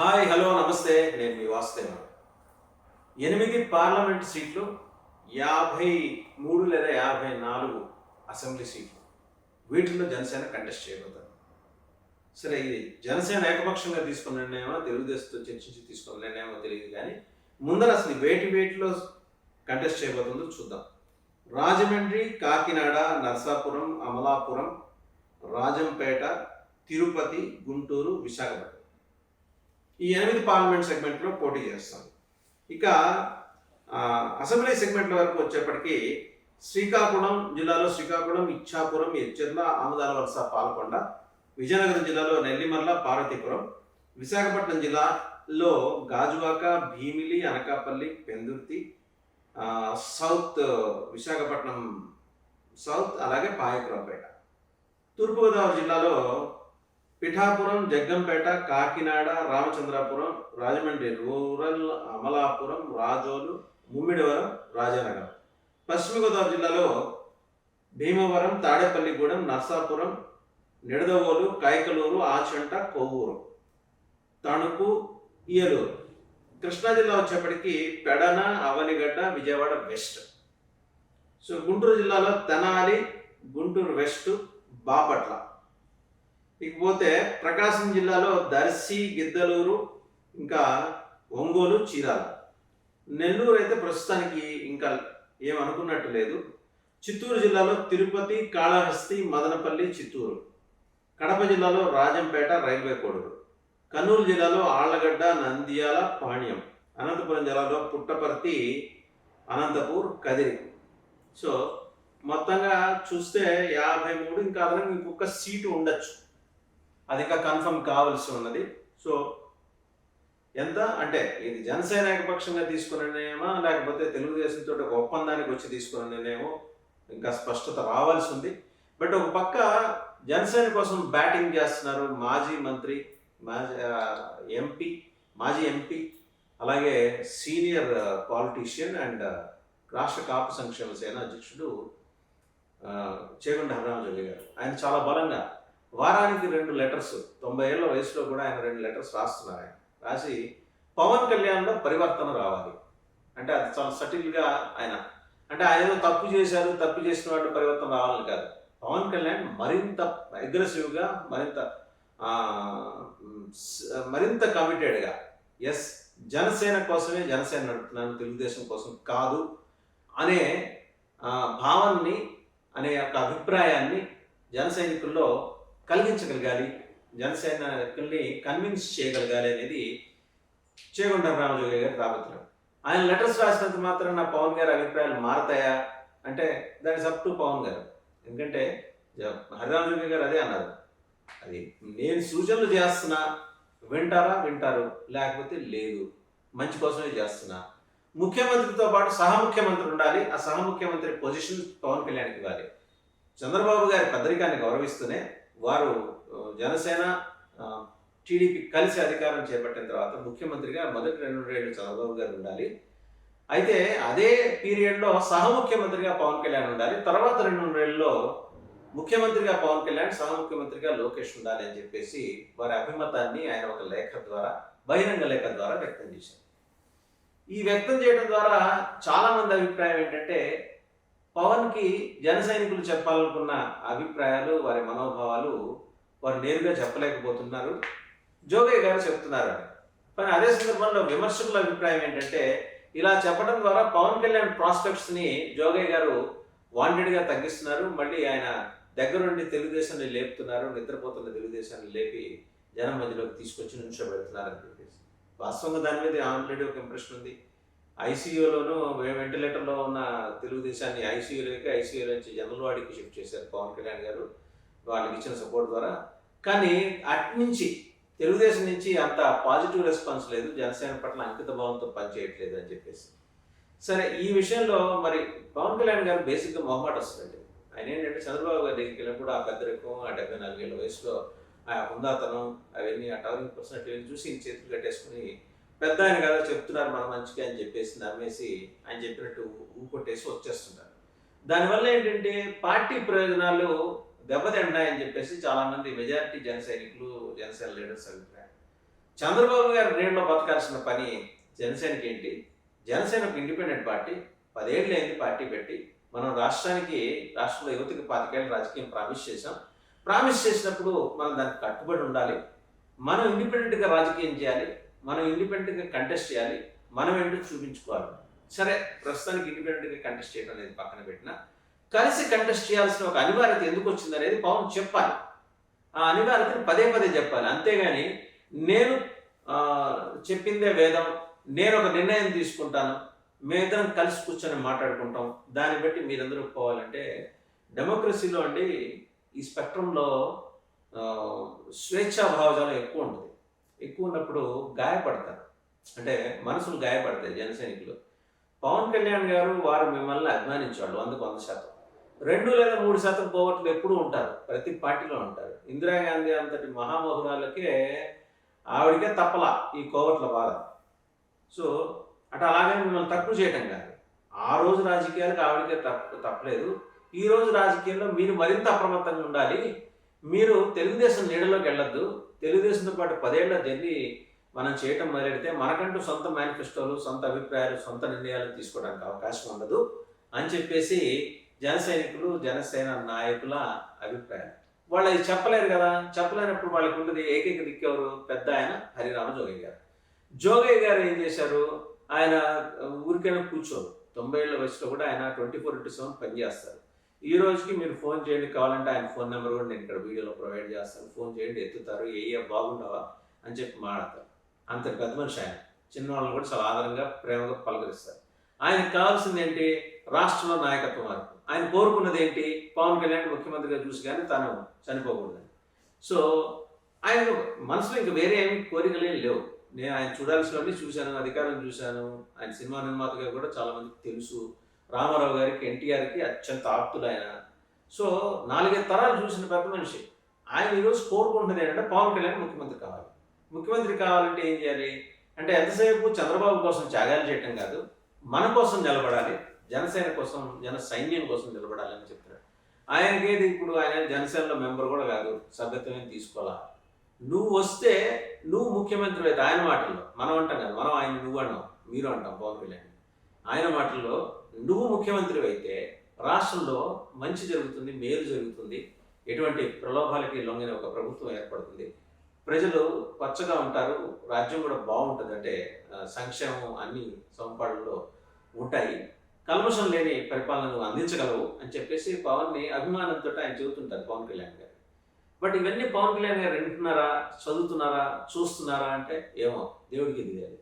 Hi hello నమస్తే. నేను మీ వాసుదేవ. ఎనిమిది పార్లమెంట్ సీట్లు యాభై మూడు లేదా యాభై నాలుగు అసెంబ్లీ సీట్లు. వీటిల్లో జనసేన కంటెస్ట్ చేయబోతారు సరే ఇది జనసేన ఏకపక్షంగా తీసుకున్న నిర్ణయమో తెలుగుదేశంతో చర్చించి తీసుకున్న నిర్ణయమో తెలియదు కానీ ముందర అసలు వేటి వేటిలో కంటెస్ట్ చేయబోతుందో చూద్దాం. రాజమండ్రి కాకినాడ నర్సాపురం అమలాపురం రాజంపేట తిరుపతి గుంటూరు విశాఖపట్నం. ఈ ఎనిమిది పార్లమెంట్ సెగ్మెంట్లో పోటీ చేస్తాం. ఇక అసెంబ్లీ సెగ్మెంట్ల వరకు వచ్చేప్పటికీ శ్రీకాకుళం జిల్లాలో శ్రీకాకుళం ఇచ్చాపురం ఎచ్చెర్ల ఆముదాల వలస పాల్కొండ విజయనగరం జిల్లాలో నెల్లిమర్ల పార్వతీపురం విశాఖపట్నం జిల్లాలో గాజువాక భీమిలి అనకాపల్లి పెందుర్తి సౌత్ విశాఖపట్నం సౌత్ అలాగే పాయకురావుపేట తూర్పుగోదావరి జిల్లాలో పిఠాపురం జగ్గంపేట కాకినాడ రామచంద్రాపురం రాజమండ్రి రూరల్ అమలాపురం రాజోలు ముమ్మిడివరం రాజానగరం. పశ్చిమ గోదావరి జిల్లాలో భీమవరం తాడేపల్లిగూడెం నర్సాపురం నిడదవోలు కాయకలూరు ఆచంట కొవ్వూరు తణుకు ఇయలూరు. కృష్ణా జిల్లా వచ్చేప్పటికి పెడన అవనిగడ్డ విజయవాడ వెస్ట్. సో గుంటూరు జిల్లాలో తెనాలి గుంటూరు వెస్ట్ బాపట్ల. ఇకపోతే ప్రకాశం జిల్లాలో దర్శి గిద్దలూరు ఇంకా ఒంగోలు చీరాల. నెల్లూరు అయితే ప్రస్తుతానికి ఇంకా ఏమనుకున్నట్టు లేదు. చిత్తూరు జిల్లాలో తిరుపతి కాళహస్తి మదనపల్లి చిత్తూరు. కడప జిల్లాలో రాజంపేట రైల్వే కోడూరు. కర్నూలు జిల్లాలో ఆళ్ళగడ్డ నంద్యాల పాణ్యం. అనంతపురం జిల్లాలో పుట్టపర్తి అనంతపూర్ కదిరి. సో మొత్తంగా చూస్తే యాభై మూడు ఇంకా అదనంగా ఇంకొక సీటు ఉండొచ్చు. అది ఇంకా కన్ఫర్మ్ కావాల్సి ఉన్నది. సో ఎంత? అంటే ఇది జనసేన ఏకపక్షంగా తీసుకున్న నిర్ణయమా? లేకపోతే తెలుగుదేశంతో ఒక ఒప్పందానికి వచ్చి తీసుకున్న నిర్ణయమో? ఇంకా స్పష్టత రావాల్సి ఉంది. బట్ ఒక పక్క జనసేన కోసం బ్యాటింగ్ చేస్తున్నారు మాజీ మంత్రి మాజీ ఎంపీ మాజీ ఎంపీ అలాగే సీనియర్ పాలిటీషియన్ అండ్ రాష్ట్ర కాపు సంక్షేమ సేన అధ్యక్షుడు చేగుండ చేగొండ హరిరామజల్లి గారు. ఆయన చాలా బలంగా వారానికి రెండు లెటర్స్ తొంభై ఏళ్ళ వయసులో కూడా ఆయన రెండు లెటర్స్ రాస్తున్నారు ఆయన. రాసి పవన్ కళ్యాణ్లో పరివర్తన రావాలి. అంటే అది చాలా సటిల్గా ఆయన. అంటే ఆయన ఏదో తప్పు చేశారు తప్పు చేసిన వాళ్ళు పరివర్తన రావాలని కాదు. పవన్ కళ్యాణ్ మరింత అగ్రెసివ్గా మరింత మరింత కమిటెడ్గా. ఎస్ జనసేన కోసమే జనసేన నడుపుతున్నాను తెలుగుదేశం కోసం కాదు అనే భావాన్ని అనే యొక్క అభిప్రాయాన్ని జన సైనికుల్లో కలిగించగలగాలి. జనసేన వ్యక్తుల్ని కన్విన్స్ చేయగలగాలి అనేది చేగొండ రామజోగి గారు రాబోతున్నారు ఆయన లెటర్స్ రాసినంత మాత్రం నా పవన్ గారి అభిప్రాయాలు మారతాయా? అంటే దాని అప్ టు పవన్ గారు. ఎందుకంటే జ- హరిరామజోగి గారు అదే అన్నారు. అది నేను సూచనలు చేస్తున్నా వింటారా? వింటారు. లేకపోతే లేదు. మంచి కోసమే చేస్తున్నా. ముఖ్యమంత్రితో పాటు సహ ముఖ్యమంత్రి ఉండాలి. ఆ సహ ముఖ్యమంత్రి పొజిషన్ పవన్ కళ్యాణ్కి ఇవ్వాలి. చంద్రబాబు గారి పత్రికాన్ని గౌరవిస్తూనే వారు జనసేన టీడీపీ కలిసి అధికారం చేపట్టిన తర్వాత ముఖ్యమంత్రిగా మొదటి రెండు రెండు చంద్రబాబు గారు ఉండాలి. అయితే అదే పీరియడ్లో సహ ముఖ్యమంత్రిగా పవన్ కళ్యాణ్ ఉండాలి. తర్వాత రెండు మూడేళ్ళలో ముఖ్యమంత్రిగా పవన్ కళ్యాణ్ సహ ముఖ్యమంత్రిగా లోకేష్ ఉండాలి అని చెప్పేసి వారి అభిమతాన్ని ఆయన ఒక లేఖ ద్వారా బహిరంగ లేఖ ద్వారా వ్యక్తం చేశారు. ఈ వ్యక్తం చేయడం ద్వారా చాలా మంది అభిప్రాయం ఏంటంటే పవన్కి జన సైనికులు చెప్పాలనుకున్న అభిప్రాయాలు వారి మనోభావాలు వారు నేరుగా చెప్పలేకపోతున్నారు. జోగయ్య గారు చెప్తున్నారు. కానీ అదే సందర్భంలో విమర్శకుల అభిప్రాయం ఏంటంటే ఇలా చెప్పడం ద్వారా పవన్ కళ్యాణ్ ప్రాస్పెక్ట్స్ని జోగయ్య గారు వాంటెడ్గా తగ్గిస్తున్నారు. మళ్ళీ ఆయన దగ్గరుండి తెలుగుదేశాన్ని లేపుతున్నారు. నిద్రపోతున్న తెలుగుదేశాన్ని లేపి జనం మధ్యలోకి తీసుకొచ్చి నుంచోబెడుతున్నారు అని చెప్పేసి. వాస్తవంగా దాని మీద ఆల్రెడీ ఒక ఇంప్రెషన్ ఉంది. ఐసీయూలోను వెంటిలేటర్లో ఉన్న తెలుగుదేశాన్ని ఐసీయూలోకి ఐసీయూ నుంచి జనరల్ వాడికి షిఫ్ట్ చేశారు పవన్ కళ్యాణ్ గారు. వాళ్ళకి ఇచ్చిన సపోర్ట్ ద్వారా. కానీ అట్నుంచి తెలుగుదేశం నుంచి అంత పాజిటివ్ రెస్పాన్స్ లేదు. జనసేన పట్ల అంకిత భావంతో పనిచేయట్లేదు అని చెప్పేసి. సరే ఈ విషయంలో మరి పవన్ కళ్యాణ్ గారు బేసిక్గా మొహమాట వస్తుందండి. ఆయన ఏంటంటే చంద్రబాబు గారి దగ్గరికి వెళ్ళినప్పుడు ఆ పెద్దరికం ఆ డెబ్బై నాలుగేళ్ళ వయసులో ఆ హుందాతనం అవన్నీ ఆ టవరింగ్ పర్సనాలిటీ చూసి చేతులు కట్టేసుకుని పెద్ద ఆయన కదా చెప్తున్నారు మన మంచిగా అని చెప్పేసి నమ్మేసి ఆయన చెప్పినట్టు ఊకొట్టేసి వచ్చేస్తుంటారు. దానివల్ల ఏంటంటే పార్టీ ప్రయోజనాలు దెబ్బతింటాయని చెప్పేసి చాలామంది మెజారిటీ జన సైనికులు జనసేన లీడర్స్ అభిప్రాయం. చంద్రబాబు గారి నీళ్ళలో బతకాల్సిన పని జనసేనకి ఏంటి? జనసేన ఒక ఇండిపెండెంట్ పార్టీ పదేళ్ళు అయింది పార్టీ పెట్టి మనం రాష్ట్రానికి రాష్ట్రంలో యువతకి పాతికేళ్ళ రాజకీయం ప్రామిస్ చేసాం ప్రామిస్ చేసినప్పుడు మనం దానికి కట్టుబడి ఉండాలి. మనం ఇండిపెండెంట్గా రాజకీయం చేయాలి. మనం ఇండిపెండెంట్గా కంటెస్ట్ చేయాలి మనం ఏంటో చూపించుకోవాలి? సరే ప్రస్తుతానికి ఇండిపెండెంట్గా కంటెస్ట్ చేయడం అనేది పక్కన పెట్టిన. కలిసి కంటెస్ట్ చేయాల్సిన ఒక అనివార్యత ఎందుకు వచ్చింది అనేది పవన్ చెప్పాలి. ఆ అనివార్యతను పదే పదే చెప్పాలి. అంతేగాని నేను చెప్పిందే వేదం నేను ఒక నిర్ణయం తీసుకుంటాను మేమిద్దరం కలిసి కూర్చొని మాట్లాడుకుంటాం దాన్ని బట్టి మీరందరూ పోవాలంటే డెమోక్రసీలో అండి ఈ స్పెక్ట్రంలో స్వేచ్ఛా భావజాలం ఎక్కువ ఉంటుంది. ఎక్కువ ఉన్నప్పుడు గాయపడతారు. అంటే మనసులు గాయపడతాయి జనసైనికులు. పవన్ కళ్యాణ్ గారు వారు మిమ్మల్ని అభిమానించేవాళ్ళు వందకు వంద శాతం. రెండు లేదా మూడు శాతం పోవట్లు ఎప్పుడూ ఉంటారు. ప్రతి పార్టీలో ఉంటారు. ఇందిరాగాంధీ అంతటి మహామహురాలకే ఆవిడకే తప్పల ఈ కోవట్ల బాధ. సో అటు అలాగే మిమ్మల్ని తక్కువ చేయటం కాదు. ఆ రోజు రాజకీయాలకు ఆవిడకే తప్పు తప్పలేదు. ఈ రోజు రాజకీయాల్లో మీరు మరింత అప్రమత్తంగా ఉండాలి. మీరు తెలుగుదేశం నీడలోకి వెళ్ళొద్దు. తెలుగుదేశంతో పాటు పదేళ్ళ జర్నీ మనం చేయటం మొదలెడితే మనకంటూ సొంత మేనిఫెస్టోలు సొంత అభిప్రాయాలు సొంత నిర్ణయాలు తీసుకోవడానికి అవకాశం ఉండదు అని చెప్పేసి జన సైనికులు జనసేన నాయకుల అభిప్రాయం. వాళ్ళు అది చెప్పలేరు కదా. చెప్పలేనప్పుడు వాళ్ళకి ఉండేది ఏకైక దిక్కెవరు పెద్ద ఆయన హరిరామ జోగయ్య గారు. జోగయ్య గారు ఏం చేశారు? ఆయన ఊరికైనా కూర్చోరు. తొంభై ఏళ్ళ వయసులో కూడా ఆయన ట్వంటీ ఫోర్ ఇంటూ సెవెన్ పనిచేస్తారు. ఈ రోజుకి మీరు ఫోన్ చేయండి కావాలంటే ఆయన ఫోన్ నెంబర్ కూడా నేను ఇక్కడ వీడియోలో ప్రొవైడ్ చేస్తాను. ఫోన్ చేయండి ఎత్తుతారు ఏ బాగుండవా అని చెప్పి మాట్లాడతారు. అంత పెద్ద మనిషి ఆయన. చిన్నవాళ్ళని కూడా చాలా ఆదరంగా ప్రేమగా పలకరిస్తారు. ఆయనకు కావాల్సింది ఏంటి? రాష్ట్రంలో నాయకత్వం మార్పు ఆయన కోరుకున్నది ఏంటి? పవన్ కళ్యాణ్ ముఖ్యమంత్రిగా చూసి కానీ తను చనిపోకూడదని. సో ఆయన మనసులో ఇంకా వేరే ఏమి కోరికలేం లేవు. నేను ఆయన చూడాల్సినవన్నీ చూశాను అధికారం చూశాను. ఆయన సినిమా నిర్మాతగా కూడా చాలా మందికి తెలుసు. రామారావు గారికి ఎన్టీఆర్కి అత్యంత ఆప్తులు ఆయన. సో నాలుగైదు తరాలు చూసిన పెద్ద మనిషి. ఆయన ఈరోజు కోరుకుంటున్నది ఏంటంటే పవన్ కళ్యాణ్ ముఖ్యమంత్రి కావాలి. ముఖ్యమంత్రి కావాలంటే ఏం చేయాలి? అంటే ఎంతసేపు చంద్రబాబు కోసం త్యాగాలు చేయటం కాదు మన కోసం నిలబడాలి జనసేన కోసం జన సైన్యం కోసం నిలబడాలి అని చెప్తున్నాడు ఆయనకేది ఇప్పుడు ఆయన జనసేనలో మెంబర్ కూడా కాదు సభ్యత్వం తీసుకోవాలా? నువ్వు వస్తే నువ్వు ముఖ్యమంత్రి అయితే ఆయన మాటల్లో. మనం అంటాం కదా మనం ఆయన నువ్వు అన్నాం మీరు అంటాం పవన్ కళ్యాణ్ ఆయన మాటల్లో నువ్వు ముఖ్యమంత్రి అయితే రాష్ట్రంలో మంచి జరుగుతుంది మేలు జరుగుతుంది. ఎటువంటి ప్రలోభాలకి లొంగిన ఒక ప్రభుత్వం ఏర్పడుతుంది. ప్రజలు పచ్చగా ఉంటారు రాజ్యం కూడా బాగుంటుంది. అంటే సంక్షేమం అన్ని సంపాడుల్లో ఉంటాయి. కల్మషం లేని పరిపాలనను అందించగలవు అని చెప్పేసి పవన్ని అభిమానంతో ఆయన చెబుతుంటారు పవన్ కళ్యాణ్ గారు. బట్ ఇవన్నీ పవన్ కళ్యాణ్ గారు వింటున్నారా చదువుతున్నారా చూస్తున్నారా అంటే ఏమో దేవుడికి తెలియాలి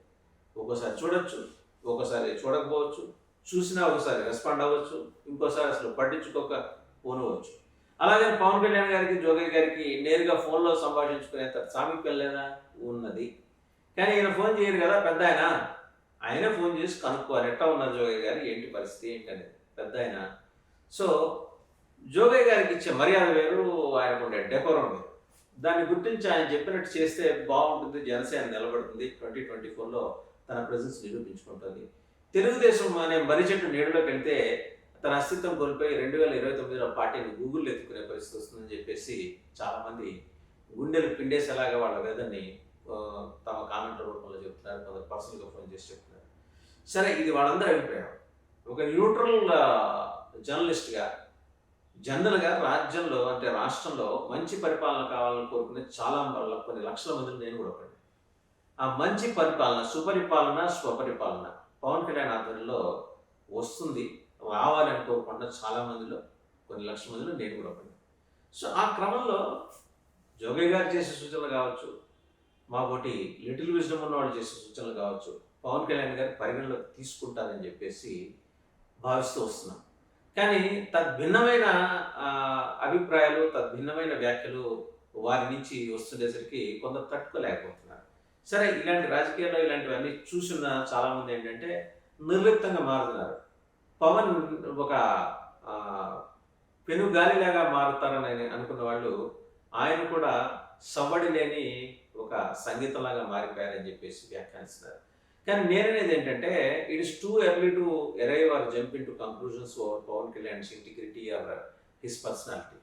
ఒక్కోసారి చూడొచ్చు ఒక్కోసారి చూడకపోవచ్చు చూసినా ఒకసారి రెస్పాండ్ అవ్వచ్చు ఇంకోసారి అసలు పట్టించుకోక పోనవచ్చు అలాగే పవన్ కళ్యాణ్ గారికి జోగయ్య గారికి నేరుగా ఫోన్లో సంభాషించుకునేంత సామీప్యం లేదా? ఉన్నది. కానీ ఈయన ఫోన్ చేయరు కదా పెద్ద ఆయన. ఆయనే ఫోన్ చేసి కనుక్కోవాలి. ఎట్లా ఉన్నారు జోగయ్య గారు? ఏంటి పరిస్థితి? ఏంటి అనేది. పెద్ద ఆయన. సో జోగయ్య గారికి ఇచ్చే మర్యాద వేరు ఆయనకు ఉండే డెకోరం వేరు. దాన్ని గుర్తించి ఆయన చెప్పినట్టు చేస్తే బాగుంటుంది. జనసేన నిలబడుతుంది. ట్వంటీ ట్వంటీ ఫోర్లో తన ప్రజెన్స్ నిరూపించుకుంటుంది. తెలుగుదేశం అనే మర్రి చెట్టు నీడలోకి వెళ్తే తన అస్తిత్వం కోల్పోయి రెండు వేల ఇరవై తొమ్మిదిలో పార్టీని గూగుల్ ఎత్తుకునే పరిస్థితి వస్తుందని చెప్పేసి చాలామంది గుండెలు పిండేసేలాగా వాళ్ళ వేదన్ని తమ కామెంట్ల రూపంలో చెప్తున్నారు కొందరు పర్సనల్గా ఫోన్ చేసి చెప్తున్నారు. సరే ఇది వాళ్ళందరి అభిప్రాయం. ఒక న్యూట్రల్ జర్నలిస్ట్గా జనరల్గా రాజ్యంలో అంటే రాష్ట్రంలో మంచి పరిపాలన కావాలని కోరుకునే చాలా వాళ్ళ కొన్ని లక్షల మందిని నేను కూడా ఒకటి ఆ మంచి పరిపాలన సుపరిపాలన స్వపరిపాలన పవన్ కళ్యాణ్ ఆధ్వర్యంలో వస్తుంది రావాలని కోరుకున్న చాలా మందిలో కొన్ని లక్షల మందిలో నేను కూడా పడి సో ఆ క్రమంలో జోగయ్య గారు చేసే సూచనలు కావచ్చు మాకోటి లిటిల్ విజ్డమ్ ఉన్నవాడు చేసే సూచనలు కావచ్చు పవన్ కళ్యాణ్ గారు పరిగణలోకి తీసుకుంటారని చెప్పేసి భావిస్తూ వస్తున్నాం. కానీ తద్భిన్నమైన అభిప్రాయాలు తద్భిన్నమైన వ్యాఖ్యలు వారి నుంచి వస్తుండేసరికి కొందరు తట్టుకోలేకపోతున్నారు. సరే ఇలాంటి రాజకీయాల్లో ఇలాంటివన్నీ చూసిన చాలామంది ఏంటంటే నిర్లిప్తంగా మారుతున్నారు. పవన్ ఒక పెను గాలిలాగా మారుతారని అనుకున్న వాళ్ళు ఆయన కూడా సవ్వడి లేని ఒక సంగీతంలాగా మారిపోయారని చెప్పేసి వ్యాఖ్యానిస్తున్నారు. కానీ నేననేది ఏంటంటే it is too early to arrive or jump in to conclusions over Pawan Kalyan's integrity or his personality.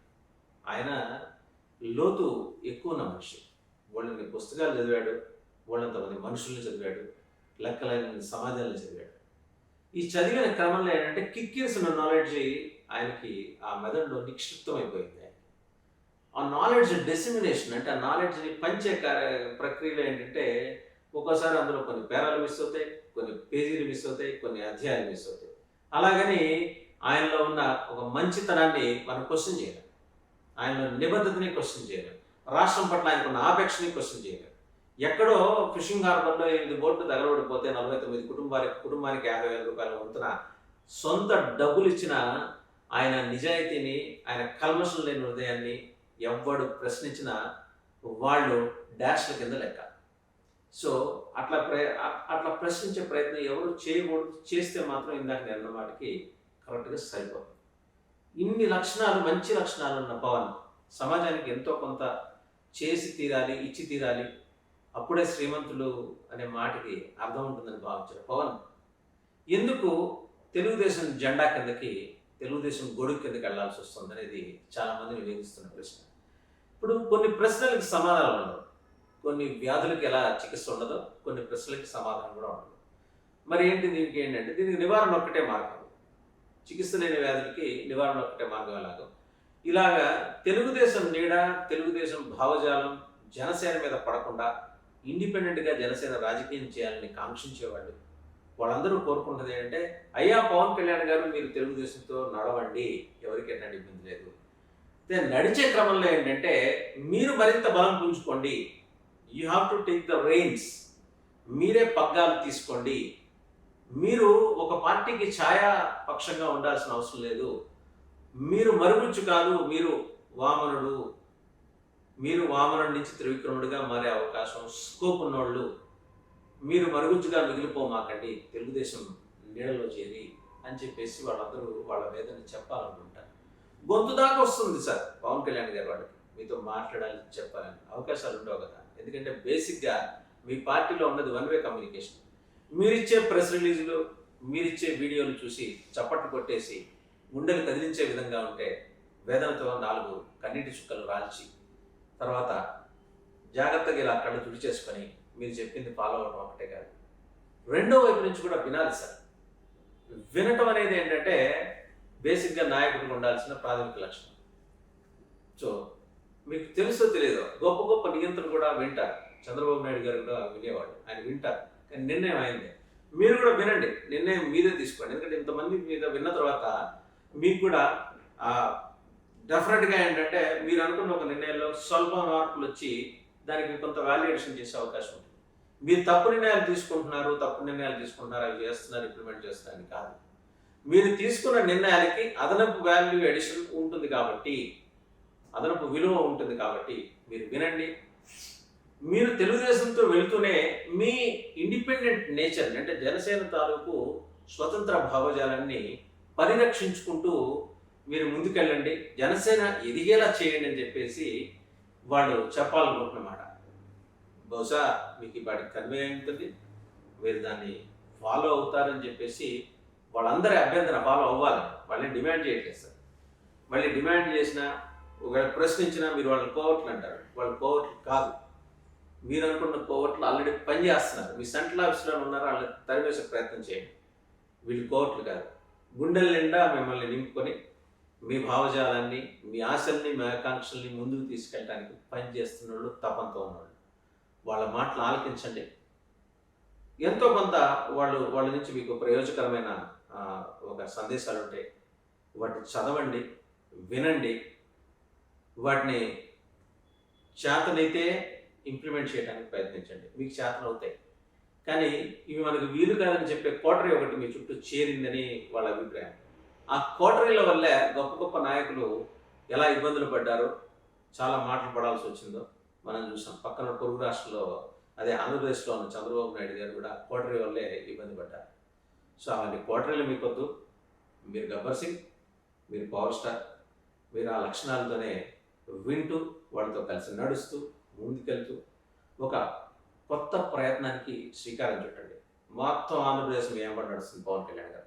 ఆయన లోతు ఎక్కువ ఉన్న మనిషి. వాళ్ళని పుస్తకాలు చదివాడు వాళ్ళంతమంది మనుషుల్ని చదివాడు లెక్కలైన సమాజాలను చదివాడు. ఈ చదివిన క్రమంలో ఏంటంటే కిక్కిరిసిన నాలెడ్జ్ ఆయనకి ఆ మెదడులో నిక్షిప్తమైపోయింది ఆయనకి. ఆ నాలెడ్జ్ డెసిమినేషన్ అంటే ఆ నాలెడ్జ్ని పంచే కార్య- ప్రక్రియలో ఏంటంటే ఒక్కోసారి అందులో కొన్ని పేరాలు మిస్ అవుతాయి కొన్ని పేజీలు మిస్ అవుతాయి కొన్ని అధ్యాయాలు మిస్ అవుతాయి. అలాగని ఆయనలో ఉన్న ఒక మంచితనాన్ని మనం క్వశ్చన్ చేయలేం. ఆయనలో నిబద్ధతని క్వశ్చన్ చేయలేం. రాష్ట్రం పట్ల ఆయనకున్న ఆపేక్షని క్వశ్చన్ చేయలేం. ఎక్కడో ఫిషింగ్ హార్బర్లో ఎనిమిది బోట్లు తగలబడిపోతే నలభై తొమ్మిది కుటుంబానికి కుటుంబానికి యాభై వేల రూపాయల వంతున సొంత డబ్బులు ఇచ్చిన ఆయన నిజాయితీని ఆయన కల్మషం లేని హృదయాన్ని ఎవ్వడు ప్రశ్నించిన వాళ్ళు డాష్ల కింద లెక్క. సో అట్లా ప్ర అట్లా ప్రశ్నించే ప్రయత్నం ఎవరు చేయకూడదు చేస్తే మాత్రం ఇందాక నేను అన్న కరెక్ట్గా సరిపోతుంది ఇన్ని లక్షణాలు మంచి లక్షణాలు ఉన్న పవన్ సమాజానికి ఎంతో కొంత చేసి తీరాలి ఇచ్చి తీరాలి అప్పుడే శ్రీమంతులు అనే మాటకి అర్థం ఉంటుందని భావించారు. పవన్ ఎందుకు తెలుగుదేశం జెండా కిందకి తెలుగుదేశం గొడుగు కిందకి వెళ్ళాల్సి వస్తుంది అనేది చాలా మందిని ప్రశ్న. ఇప్పుడు కొన్ని ప్రశ్నలకు సమాధానం ఉండదు. కొన్ని వ్యాధులకు ఎలా చికిత్స ఉండదో కొన్ని ప్రశ్నలకి సమాధానం కూడా ఉండదు. మరి ఏంటి దీనికి ఏంటంటే దీనికి నివారణ ఒక్కటే మార్గం. చికిత్స లేని వ్యాధులకి నివారణ ఒక్కటే మార్గం ఎలాగో ఇలాగా తెలుగుదేశం నీడ తెలుగుదేశం భావజాలం జనసేన మీద పడకుండా ఇండిపెండెంట్గా జనసేన రాజకీయం చేయాలని కాంక్షించేవాళ్ళు. వాళ్ళందరూ కోరుకుంటుంది ఏంటంటే అయ్యా పవన్ కళ్యాణ్ గారు మీరు తెలుగుదేశంతో నడవండి ఎవరికి ఎట్లాంటి ఇబ్బంది లేదు. నడిచే క్రమంలో ఏంటంటే మీరు మరింత బలం పుంజుకోండి. You have to take the reins మీరే పగ్గాలు తీసుకోండి. మీరు ఒక పార్టీకి ఛాయా పక్షంగా ఉండాల్సిన అవసరం లేదు. మీరు మరుగుచ్చు కాదు మీరు వామనుడు మీరు వామనుడి నుంచి త్రివిక్రముడిగా మారే అవకాశం స్కోప్ ఉన్నోళ్ళు మీరు మరుగుజ్జుగా మిగిలిపోమాకండి. తెలుగుదేశం నీడలో చేరి అని చెప్పేసి వాళ్ళందరూ వాళ్ళ వేదన చెప్పాలనుకుంటారు గొంతు దాకా వస్తుంది సార్ పవన్ కళ్యాణ్ గారి వాళ్ళకి. మీతో మాట్లాడాలి చెప్పాలని అవకాశాలు ఉండవు కదా. ఎందుకంటే బేసిక్గా మీ పార్టీలో ఉన్నది వన్ వే కమ్యూనికేషన్. మీరిచ్చే ప్రెస్ రిలీజులు మీరిచ్చే వీడియోలు చూసి చప్పట్లు కొట్టేసి గుండెలు కదిలించే విధంగా ఉంటే వేదనతో నాలుగు కన్నీటి చుక్కలు రాల్చి తర్వాత జాగ్రత్తగా ఇలా కళ్ళు తుడిచేసుకొని మీరు చెప్పింది ఫాలో అవడం ఒకటే కాదు. రెండో వైపు నుంచి కూడా వినాలి సార్. వినటం అనేది ఏంటంటే బేసిక్గా నాయకుడికి ఉండాల్సిన ప్రాథమిక లక్షణం. సో మీకు తెలుసో తెలియదో గొప్ప గొప్ప నియంత్రణ కూడా వింటారు. చంద్రబాబు నాయుడు గారు కూడా వినేవాడు ఆయన వింటారు. కానీ నిర్ణయం అయింది. మీరు కూడా వినండి. నిర్ణయం మీదే తీసుకోండి. ఎందుకంటే ఇంతమంది మీద విన్న తర్వాత మీకు కూడా డెఫినెట్గా ఏంటంటే మీరు అనుకున్న ఒక నిర్ణయంలో స్వల్ప మార్పులు వచ్చి దానికి కొంత వాల్యుయేషన్ చేసే అవకాశం ఉంటుంది. మీరు తప్పు నిర్ణయాలు తీసుకుంటున్నారు తప్పు నిర్ణయాలు తీసుకుంటున్నారు అవి చేస్తున్నారు ఇంప్లిమెంట్ చేస్తున్నారని కాదు. మీరు తీసుకున్న నిర్ణయానికి అదనపు వాల్యూ ఎడిషన్ ఉంటుంది కాబట్టి అదనపు విలువ ఉంటుంది కాబట్టి మీరు వినండి. మీరు తెలుగుదేశంతో వెళ్తూనే మీ ఇండిపెండెంట్ నేచర్ అంటే జనసేన తాలూకు స్వతంత్ర భావజాలాన్ని పరిరక్షించుకుంటూ మీరు ముందుకెళ్ళండి. జనసేన ఎదిగేలా చేయండి అని చెప్పేసి వాళ్ళు చెప్పాలనుకుంటున్నమాట. బహుశా మీకు వాటికి కన్వే అయి ఉంటుంది. మీరు దాన్ని ఫాలో అవుతారని చెప్పేసి వాళ్ళందరి అభ్యర్థన ఫాలో అవ్వాలి. వాళ్ళని డిమాండ్ చేయట్లేదు సార్. మళ్ళీ డిమాండ్ చేసినా ఒకవేళ ప్రశ్నించినా మీరు వాళ్ళని కోవట్లు అంటారు. వాళ్ళు కోవట్లు కాదు. మీరు అనుకున్న కోవట్లు ఆల్రెడీ పనిచేస్తున్నారు మీ సెంట్రల్ ఆఫీస్లో ఉన్నారు? వాళ్ళని తరివేసే ప్రయత్నం చేయండి. వీళ్ళు కోవట్లు కాదు. గుండెల నిండా మిమ్మల్ని నింపుకొని మీ భావజాలాన్ని మీ ఆశల్ని మీ ఆకాంక్షల్ని ముందుకు తీసుకెళ్ళడానికి పనిచేస్తున్న వాళ్ళు తపంతో ఉన్నవాళ్ళు వాళ్ళ మాటలు ఆలకించండి. ఎంతో కొంత వాళ్ళు వాళ్ళ నుంచి మీకు ప్రయోజకరమైన ఒక సందేశాలు ఉంటాయి. వాటిని చదవండి వినండి. వాటిని చేతనైతే ఇంప్లిమెంట్ చేయడానికి ప్రయత్నించండి. మీకు చేతన అవుతాయి కానీ ఇవి మనకు వీలు కాదని చెప్పే కోటరీ ఒకటి మీ చుట్టూ చేరిందని వాళ్ళ అభిప్రాయం. ఆ కోటరీల వల్లే గొప్ప గొప్ప నాయకులు ఎలా ఇబ్బందులు పడ్డారో చాలా మాటలు పడాల్సి వచ్చిందో మనం చూసాం. పక్కన పొరుగు రాష్ట్రంలో అదే ఆంధ్రప్రదేశ్లో ఉన్న చంద్రబాబు నాయుడు గారు కూడా కోటరీ వల్లే ఇబ్బంది పడ్డారు. సో అలాంటి కోటరీలు మీకొద్దు. మీరు గబ్బర్ సింగ్ మీరు పవర్ స్టార్ మీరు ఆ లక్షణాలతోనే వింటూ వాళ్ళతో కలిసి నడుస్తూ ముందుకెళ్తూ ఒక కొత్త ప్రయత్నానికి శ్రీకారం చుట్టండి. మొత్తం ఆంధ్రప్రదేశ్ ఏమంటే నడుస్తుంది పవన్ కళ్యాణ్ గారు?